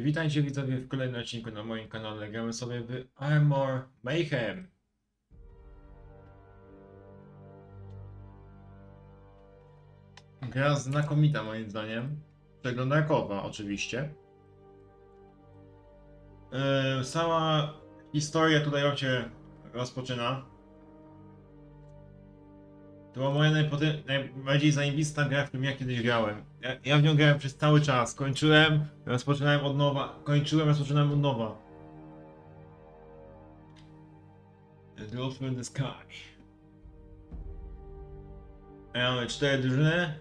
Witajcie widzowie w kolejnym odcinku na moim kanale. Gramy sobie w Armor Mayhem. Gra znakomita moim zdaniem. Przeglądarkowa oczywiście. Yy, cała historia tutaj się rozpoczyna. To była moja najpoty- najbardziej zajebista gra, w którą ja kiedyś grałem. Ja, ja w nią grałem przez cały czas. Kończyłem, rozpoczynałem od nowa. Kończyłem, rozpoczynałem od nowa. The Wolf in the Sky. Mamy cztery drużyny.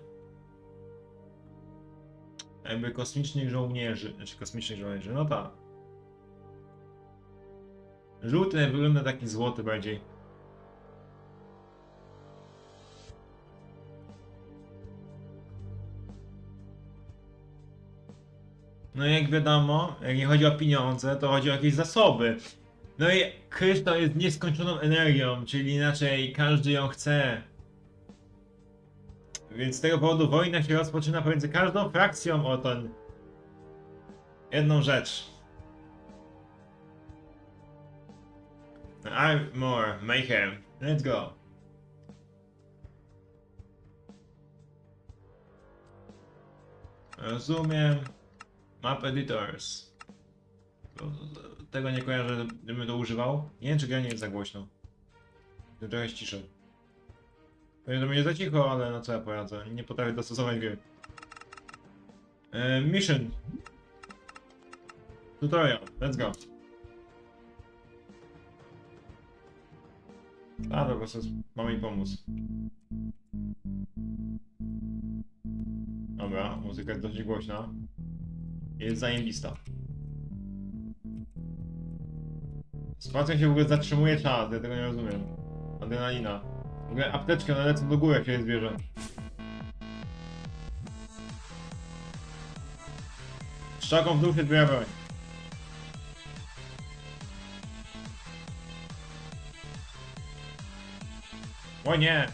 Jakby kosmicznych żołnierzy. Znaczy kosmicznych żołnierzy, no tak. Żółty wygląda taki złoty bardziej. No jak wiadomo, jak nie chodzi o pieniądze, to chodzi o jakieś zasoby. No i kryształ jest nieskończoną energią, czyli inaczej każdy ją chce. Więc z tego powodu wojna się rozpoczyna pomiędzy każdą frakcją o ten... Jedną rzecz. Armor, Mayhem, let's go. Rozumiem. Map Editors. To- Tego nie kojarzę, gdybym to używał. Nie wiem, czy gra nie jest za głośno. Trochę ściszę. Pewnie to będzie za cicho, ale no co ja poradzę. Nie potrafię dostosować gry. E, mission. Tutorial. Let's go. A, po prostu mamy mi pomóc. Dobra, muzyka jest dość głośna. Jest zajebista. Spacją się w ogóle zatrzymuje czas, ja tego nie rozumiem. Adrenalina. W ogóle apteczkę na lecą do góry, jak się je zbierze. Szczaką w dół się zbiera broń. O nie!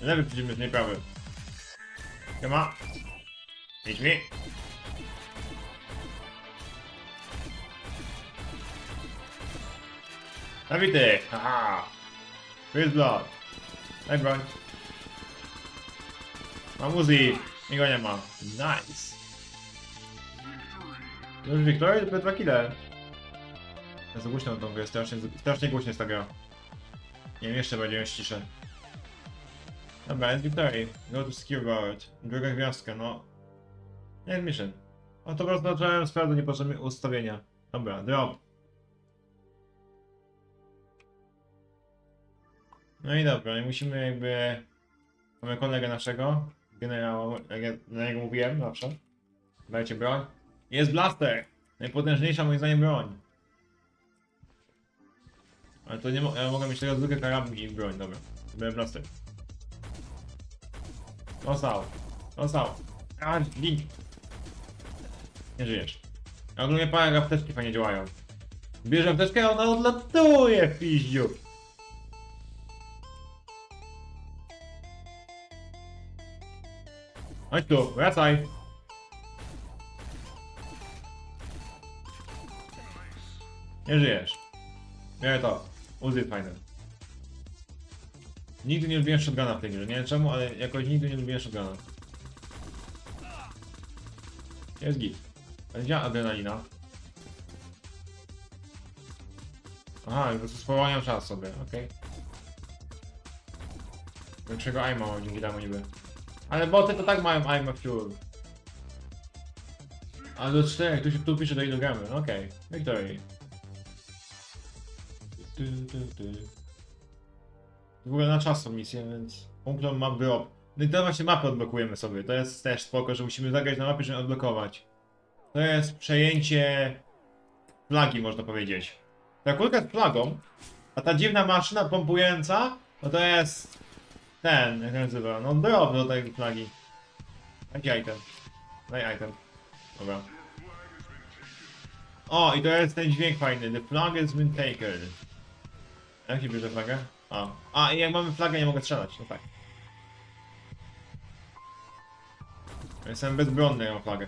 Lewy przeciwnik, nie prawy. Siema. Idź mi. Zabity! Haha! First blood. Daj broń. Mam Uzi. Niego nie ma. Nice. Już Wiktoria to dwa kile. Ja za głośno tą grę, strasznie, strasznie głośno jest ta gra. Nie wiem, jeszcze będzie ściszę. Dobra, jest Victoria. Go to Skill Guard. Druga gwiazdka, no. Nie, mission. O, to zacząłem sprawdzać niepotrzebne ustawienia. Dobra, drop. No i dobra, i musimy jakby... Mamy kolegę naszego, generała, jak ja na niego mówiłem zawsze. Dajcie broń. Jest blaster! Najpotężniejsza moim zdaniem broń. Ale to nie mo ja mogę mieć tego zwykłe karabin i broń, dobra. Biorę blaster. Dostał. Dostał. A, gin. Nie żyjesz. A ogólnie parę jak apteczki fajnie działają. Bierze apteczkę, a ona odlatuje piździu. Chodź tu, wracaj. Nie żyjesz. Biorę to. Uzy fajne. Nigdy nie lubiłem shotguna w tej grze. Nie wiem czemu, ale jakoś nigdy nie lubiłem shotguna. Jest git. Ale gdzie adrenalina? Aha, po prostu spowalniam czas sobie, okej. Większego aima dzięki temu niby. Ale boty to tak mają aima fuel. A do czterech, tu się tu pisze do no okej. Victory. Tu, tu, tu. W ogóle na czas są misje, więc umkną map drop. No i to właśnie mapy odblokujemy sobie. To jest też spoko, że musimy zagrać na mapie, żeby odblokować. To jest przejęcie flagi, można powiedzieć. Ta kulka z flagą, a ta dziwna maszyna pompująca, no to jest ten, jak się nazywa, no drop do tej flagi. Jaki item? Daj item. Dobra. O, i to jest ten dźwięk fajny. The flag has been taken. Jak się bierze flagę? A. A, i jak mamy flagę, nie mogę strzelać, no tak. Jestem bezbronny, jak mam flagę.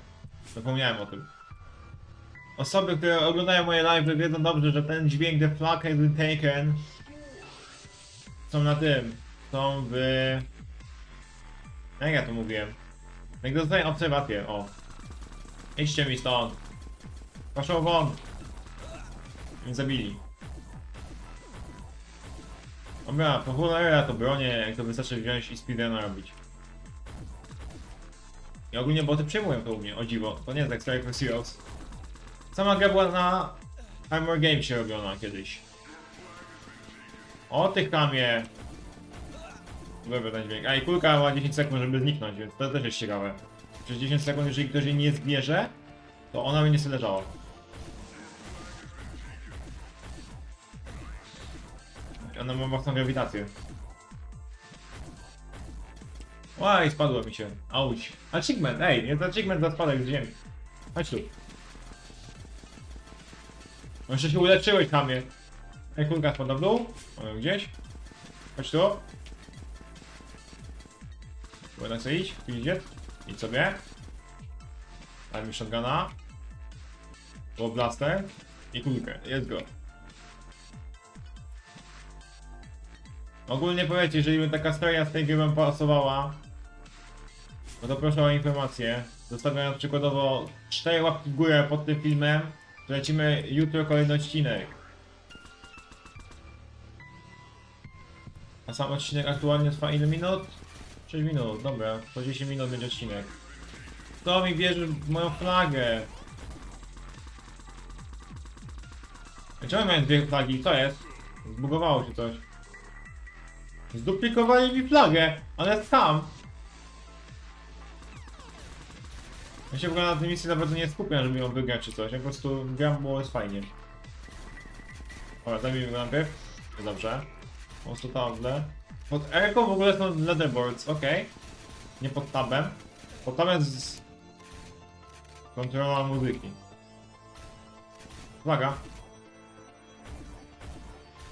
Zapomniałem o tym. Osoby, które oglądają moje live wiedzą dobrze, że ten dźwięk The Flag has been taken są na tym. Są w... Jak ja to mówiłem? Jak dostaję obserwację, o. Idźcie mi stąd. Poszło won. Zabili. Dobra, po cholera to bronię, jak to wystarczy wziąć i speedruna robić. I ogólnie boty przejmują to u mnie, o dziwo. To nie jest jak Strike for Heroes. Sama gra była na Armor Gamesie robiona kiedyś. O tych kamie! Dobra ten dźwięk. A i kulka ma 10 sekund, żeby zniknąć, więc to też jest ciekawe. Przez 10 sekund, jeżeli ktoś jej nie zbierze, to ona będzie sobie leżała. Ona ma własną grawitację. Łaj, spadło mi się. Auć. Achievement, ej, jest achievement za spadek z ziemi. Chodź tu. Jeszcze się uleczyłeś, kamie. Ej, kulka spadła w dół? Mamy gdzieś? Chodź tu. Powinna sobie iść? Idzie? Idź sobie. Daj mi shotguna. Było blaster. I kulkę. Jest go. Ogólnie powiedzcie, jeżeli by taka seria z tej gry wam pasowała, no to proszę o informację. Zostawiając przykładowo 4 łapki w górę pod tym filmem, lecimy jutro kolejny odcinek. A sam odcinek aktualnie trwa ile minut? 6 minut, dobra, po 10 minut będzie odcinek. Kto mi wierzy w moją flagę? Czemu miałem dwie flagi? Co jest? Zbugowało się coś. Zduplikowali mi flagę, ale sam. Ja się w ogóle na tej misji naprawdę nie skupiam, żeby ją wygrać czy coś. Ja po prostu gram, bo jest fajnie. Dobra, zajmijmy go najpierw. Dobrze. Po prostu. Pod R w ogóle są leaderboards, ok. Nie pod tabem. Pod tabem z... Kontrola muzyki. Uwaga.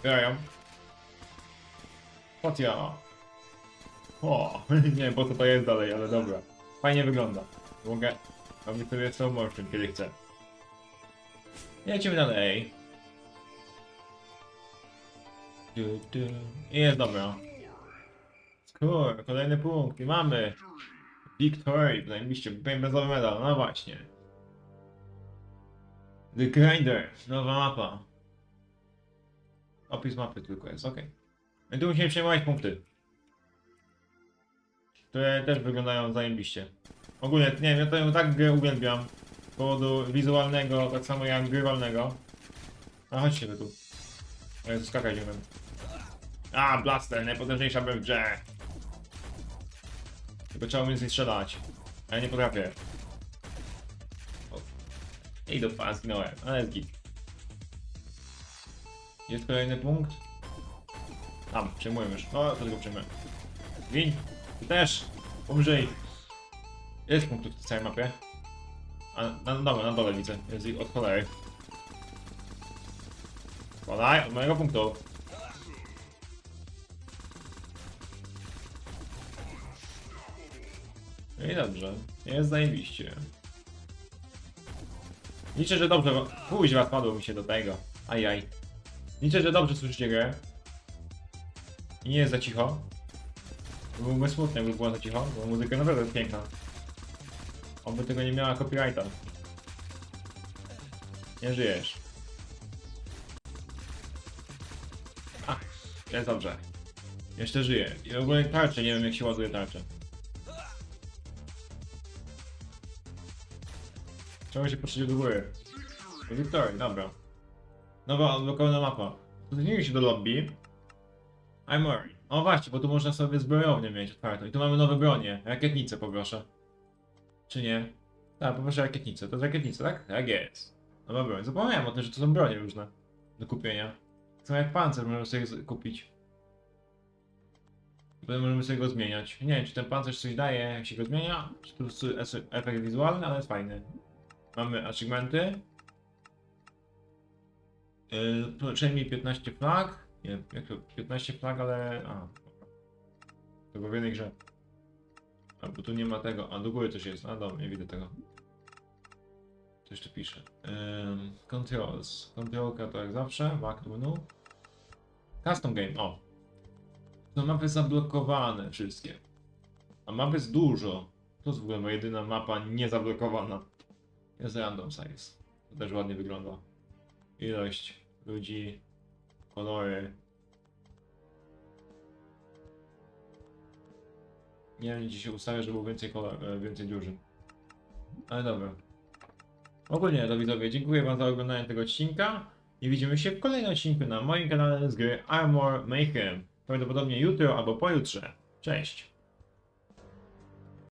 Grają. O, nie po co to jest dalej, ale dobra. Fajnie wygląda. Mogę robić sobie slow motion, kiedy chcę. Lecimy dalej. I jest dobra. Score, kolejny punkt i mamy. Victory, zajebiście, benzowy medal, no właśnie. The Grinder, nowa mapa. Opis mapy tylko jest, okej. I tu musimy przejmować punkty. Które też wyglądają zajebiście. Ogólnie, nie wiem, ja tę tak grę uwielbiam. Z powodu wizualnego, tak samo jak grywalnego. A chodźcie wy tu. Jezu, skakać nie wiem. A, blaster, najpotężniejsza broń w grze. Tylko trzeba umieć strzelać. A ja nie potrafię. O. I dupa, zginąłem, ale jest git. Jest kolejny punkt. Tam, przejmuję już. O, to tylko przejmuję. Win, ty też. Umrzyj. Jest punktów w całej mapie. A, na, dobra, na dole widzę. Jest ich od cholery. Podaj, od mojego punktu. No I dobrze. Jest zajebiście. Liczę, że dobrze. Kuźwa, spadło mi się do tego. Ajaj. Liczę, że dobrze słyszycie grę. Nie jest za cicho. Byłby smutny, jakby była za cicho, bo muzyka naprawdę jest piękna. Oby tego nie miała copyrighta. Nie żyjesz. A, jest dobrze. Jeszcze żyję. I ogólnie tarczę, nie wiem jak się ładuje tarczę. Trzeba się patrzeć do góry. Victory, dobra. Nowa odblokowana mapa. Zmienimy się do lobby. Worried. O właśnie, bo tu można sobie zbrojownię mieć otwartą. I tu mamy nowe bronie. Rakietnicę poproszę. Czy nie? Tak, poproszę rakietnicę. To jest rakietnica, tak? Tak jest. Nowa broń. Zapomniałem o tym, że to są bronie różne. Do kupienia. Są jak pancerz, możemy sobie kupić. Potem możemy sobie go zmieniać. Nie wiem, czy ten pancerz coś daje, jak się go zmienia. Czy to jest es- efekt wizualny, ale jest fajny. Mamy achievementy. Yy, przejmij 15 flag. Nie, jak to 15 flag, ale. A. było w jednej grze. A bo tu nie ma tego. A do góry coś jest. A dobra, nie widzę tego. Coś tu pisze. Um, controls. Kontrolka to jak zawsze. Back menu. Custom game. O. To mapy zablokowane wszystkie. A map jest dużo. To jest w ogóle moja jedyna mapa niezablokowana. Jest random size. To też ładnie wygląda. Ilość ludzi, kolory. Nie wiem, gdzie się ustawia, żeby było więcej e, więcej drużyn. Ale dobra. Ogólnie to widzowie, dziękuję wam za oglądanie tego odcinka i widzimy się w kolejnym odcinku na moim kanale z gry Armor Mayhem. Prawdopodobnie jutro albo pojutrze. Cześć!